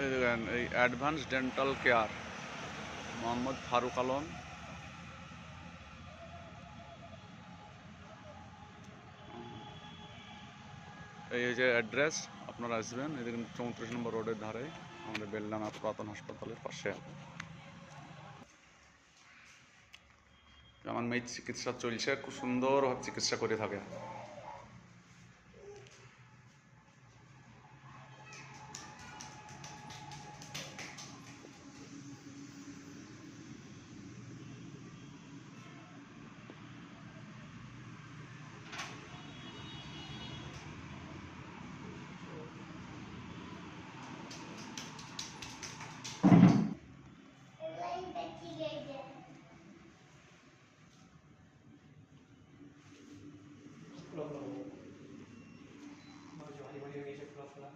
এই advance dental care Mohammad Faruk Alam এই যে অ্যাড্রেস আপনারা আসবেন, এদিকে চৌত্রিশ নম্বর রোডের ধারে, আমাদের বেলডাঙ্গা পুরাতন হাসপাতালের পাশে আমার মেয়ের চিকিৎসা চলছে, খুব সুন্দরভাবে চিকিৎসা করে থাকে। ফ্লপ ফ্লপ হয়ে যাবে ভারী ভারী হয়ে গেছে ফ্লপ ফ্লপ